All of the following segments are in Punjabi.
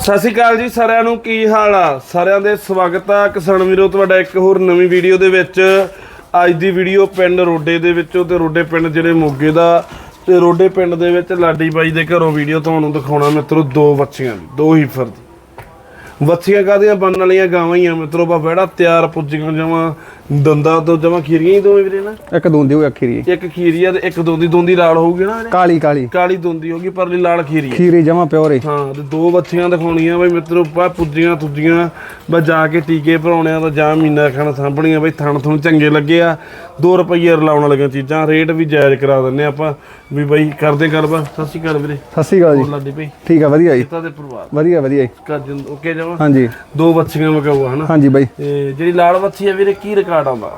ਸਤਿ ਸ਼੍ਰੀ ਅਕਾਲ ਜੀ ਸਾਰਿਆਂ ਨੂੰ, ਕੀ ਹਾਲ ਆ? ਸਾਰਿਆਂ ਦੇ ਸਵਾਗਤ ਆ। ਕਿਸਾਨ ਵੀਰੋ, ਤੁਹਾਡਾ ਇੱਕ ਹੋਰ ਨਵੀਂ ਵੀਡੀਓ ਦੇ ਵਿੱਚ। ਅੱਜ ਦੀ ਵੀਡੀਓ ਪਿੰਡ ਰੋਡੇ ਦੇ ਵਿੱਚੋਂ ਤੇ ਰੋਡੇ ਪਿੰਡ ਜਿਹੜੇ ਮੋਗੇ ਦਾ, ਤੇ ਰੋਡੇ ਪਿੰਡ ਦੇ ਵਿੱਚ ਲਾਡੀ ਬਾਈ ਦੇ ਘਰੋਂ ਵੀਡੀਓ ਤੁਹਾਨੂੰ ਦਿਖਾਉਣਾ ਮਿੱਤਰੋ, ਦੋ ਬੱਚੀਆਂ ਦੀ, ਦੋ ਹੀ ਫਰਦ। ਬੱਚੀਆਂ ਕਾਦੀਆਂ ਬਣਨ ਵਾਲੀਆਂ ਗਾਵਾਂ ਹੀ ਆ? ਮਿੱਤਰੋ ਬਾ ਬੜਾ ਤਿਆਰ ਪੁੱਜੀਆਂ ਜਮਾਂ ਦੰਦਾਂ ਤੋਂ ਜਮਾਂ ਖੀਰੀਆਂ ਹੀ ਦੋਵੇਂ ਵੀਰੇ ਨਾ? ਇੱਕ ਦੋਂਦੀ ਹੋਈ ਅਖੀਰੀ ਇੱਕ ਖੀਰੀ ਆ ਤੇ ਇੱਕ ਦੋਂਦੀ ਦੋਂਦੀ ਲਾਲ ਹੋਊਗੀ ਨਾ ਵੀਰੇ? ਕਾਲੀ ਕਾਲੀ। ਕਾਲੀ ਦੋਂਦੀ ਹੋਗੀ ਪਰਲੀ ਲਾਲ ਖੀਰੀ ਆ। ਖੀਰੀ ਜਮਾ ਪਿਓਰ ਹਾਂ ਤੇ ਦੋ ਬੱਚੀਆਂ ਦਿਖਾਉਣੀਆਂ ਬਈ ਮਿੱਤਰੋ ਪਾ ਪੁੱਜੀਆਂ ਤੁੱਜੀਆਂ ਬਸ ਜਾ ਕੇ ਟੀਕੇ ਭਰਾਉਣੇ ਆ ਤਾਂ ਜਾਂ ਮਹੀਨਾ ਖਾਣਾ ਸਾਂਭਣੀਆਂ ਬਈ ਥਣ ਥਣ ਚੰਗੇ ਲੱਗੇ ਆ। 2 ਰੁਪਏ ਰਲਾਉਣ ਲੱਗੀਆਂ ਚੀਜ਼ਾਂ ਰੇਟ ਵੀ ਜਾਇਜ਼ ਕਰਾ ਦਿੰਨੇ ਆਪਾਂ ਵੀ ਬਈ ਕਰਦੇ ਗੱਲਬਾਤ। ਸਤਿ ਸ਼੍ਰੀ ਅਕਾਲ ਵੀਰੇ। ਸਤਿ ਸ਼੍ਰੀ ਅਕਾਲ ਜੀ। ਹੋਰ ਲਾਡੀ ਭਾਈ ਠੀਕ ਆ ਵਧੀਆ ਜੀ। ਤਾਂ ਦੇ ਪਰਿਵਾਰ? ਵਧੀਆ ਵਧੀਆ ਜੀ। ਕੱਜ ਓਕੇ ਹਾਂਜੀ। ਦੋ ਬੱਚੀਆਂ ਮਗਾਉ ਹਨਾ। ਹਾਂਜੀ ਬਾਈ। ਤੇ ਜਿਹੜੀ ਲਾਲ ਬੱਚੀ ਆ ਵੀਰੇ ਕੀ ਰਿਕਾਰਡ ਆਉਂਦਾ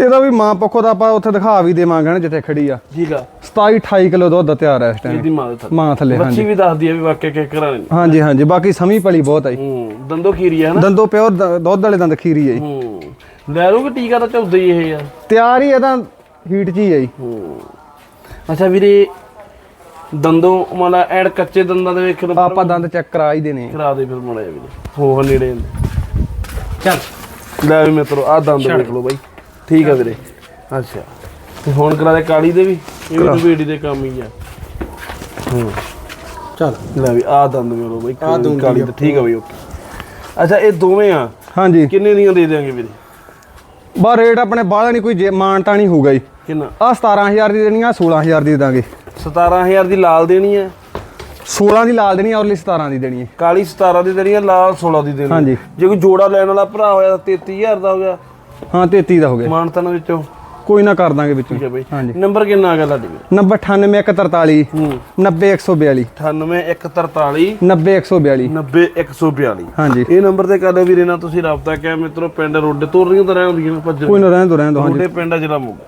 ਇਹਦਾ ਵੀ ਮਾਂ ਪੱਖੋਂ ਦਾ ਆਪਾਂ ਉੱਥੇ ਦਿਖਾ ਵੀ ਦੇਵਾਂਗੇ ਨਾ ਜਿੱਥੇ ਖੜੀ ਆ। ਠੀਕ ਆ। 27 28 ਕਿਲੋ ਦੁੱਧ ਤਿਆਰ ਹੈ ਇਸ ਟਾਈਮ ਇਹਦੀ ਮਾਂ ਦੇ ਥੱਲੇ। ਮਾਂ ਥੱਲੇ ਬੱਚੀ ਹਾਂਜੀ। ਵੀ ਦੱਸਦੀ ਆ ਵੀ ਵਾਕਿਆ ਕਿ ਕਰਾਣੀ ਹਾਂਜੀ ਹਾਂਜੀ। ਬਾਕੀ ਸਮੀ ਪਲੀ ਬਹੁਤ ਆਈ ਹੂੰ ਦੰਦੋ ਖੀਰੀ ਆ ਹਨਾ। ਦੰਦੋ ਪਿਓਰ ਦੁੱਧ ਵਾਲੇ ਦੰਦ ਖੀਰੀ ਆ ਜੀ। ਹੂੰ। ਲੈ ਲਓ ਕਿ ਟੀਕਾ ਤਾਂ ਹੀ ਇਹ ਯਾਰ ਤਿਆਰ ਹੀ ਇਹਦਾ ਹੀਟ ਚ ਹੀ ਆ ਜੀ। ਹੂੰ। ਅੱਛਾ ਵੀਰੇ ਦੰਦੋਂ ਮਾਲਾ ਐਡ ਕੱਚੇ ਦੰਦਾਂ ਦੇ ਵੇਖਣ ਨੂੰ ਆਪਾਂ ਦੰਦ ਚੈੱਕ ਕਰਾ ਹੀ ਦੇਣੇ ਆ। ਕਰਾ ਦੇ ਫਿਰ ਮੜਾ ਵੀਰੇ ਹੋ ਨੇੜੇ ਹੁੰਦੇ। ਚੱਲ। ਲੈ ਵੀ ਮਿੱਤਰੋ ਆ ਦੰਦ ਵੇਖ ਲਓ ਬਾਈ। ਠੀਕ ਆ ਵੀਰੇ। ਅੱਛਾ। ਤੇ ਹੁਣ ਕਰਾ ਦੇ ਕਾਲੀ ਦੇ ਵੀ। ਇਹ ਵੀ ਵੀਡੀ ਦੇ ਕੰਮ ਹੀ ਆ। ਹੂੰ। ਚੱਲ। ਲੈ ਵੀ ਆ ਦੰਦ ਮੇਰੋ ਬਾਈ ਕਾਲੀ ਕਾਲੀ ਤੇ ਠੀਕ ਆ ਬਾਈ ਓਕੇ। ਅੱਛਾ ਇਹ ਦੋਵੇਂ ਆ? ਹਾਂਜੀ। ਕਿੰਨੇ ਦੀਆਂ ਦੇ ਦੇਾਂਗੇ ਵੀਰੇ? ਬਾ ਰੇਟ ਆਪਣੇ ਬਾਹਲਾ ਨਹੀਂ ਕੋਈ ਜੇ ਮਾਨਤਾ ਨਹੀਂ ਹੋਊਗਾ ਜੀ। ਕਿੰਨਾ? ਆ 17000 ਦੀ ਦੇਣੀ ਆ 16000 ਦੀ ਦੇ ਦਾਂਗੇ। 17000 ਦੀ ਲਾਲ ਦੇਣੀ ਹੈ। 16 ਦੀ ਲਾਲ ਦੇਣੀ ਆ ਔਰਲੀ 17 ਦੀ ਦੇਣੀ ਹੈ। ਕਾਲੀ 17 ਦੀ ਦੇਣੀ ਹੈ ਲਾਲ 16 ਦੀ ਦੇਣੀ ਹੈ। ਹਾਂਜੀ। ਜੇ ਕੋਈ ਜੋੜਾ ਲੈਣ ਵਾਲਾ ਭਰਾ ਹੋਇਆ ਤਾਂ 33000 ਦਾ ਹੋ ਗਿਆ। ਹਾਂ 33 ਦਾ ਹੋ ਗਿਆ। ਮਾਨਤਨ ਵਿੱਚੋਂ। ਕੋਈ ਨਾ ਕਰ ਦਾਂਗੇ ਵਿੱਚੋਂ। ਠੀਕ ਹੈ ਬਈ। ਹਾਂਜੀ। ਨੰਬਰ ਕਿੰਨਾ ਆ ਗਿਆ ਤੁਹਾਡੇ ਕੋਲ? ਨੰਬਰ 98143 ਹੂੰ। 90142 98143 90142 90142 ਹਾਂਜੀ। ਇਹ ਨੰਬਰ ਤੇ ਕਰ ਲਿਓ ਵੀਰੇ ਨਾਲ ਤੁਸੀਂ ਰਾਬਤਾ ਕਿਆ ਮਿੱਤਰੋ ਪਿੰਡ ਰੋਡੇ ਤੋਂ ਰਹੀਆਂ ਤਾਂ ਰਹਿੰਦੀਆਂ ਨੇ ਭੱਜ ਕੋਈ ਨਾ ਰਹਿਣ ਦੋ ਰਹਿਣ ਦੋ ਹਾਂਜੀ। ਰੋਡੇ ਪਿੰਡ ਆ ਜ਼ਿਲ੍ਹਾ ਮੋਗਾ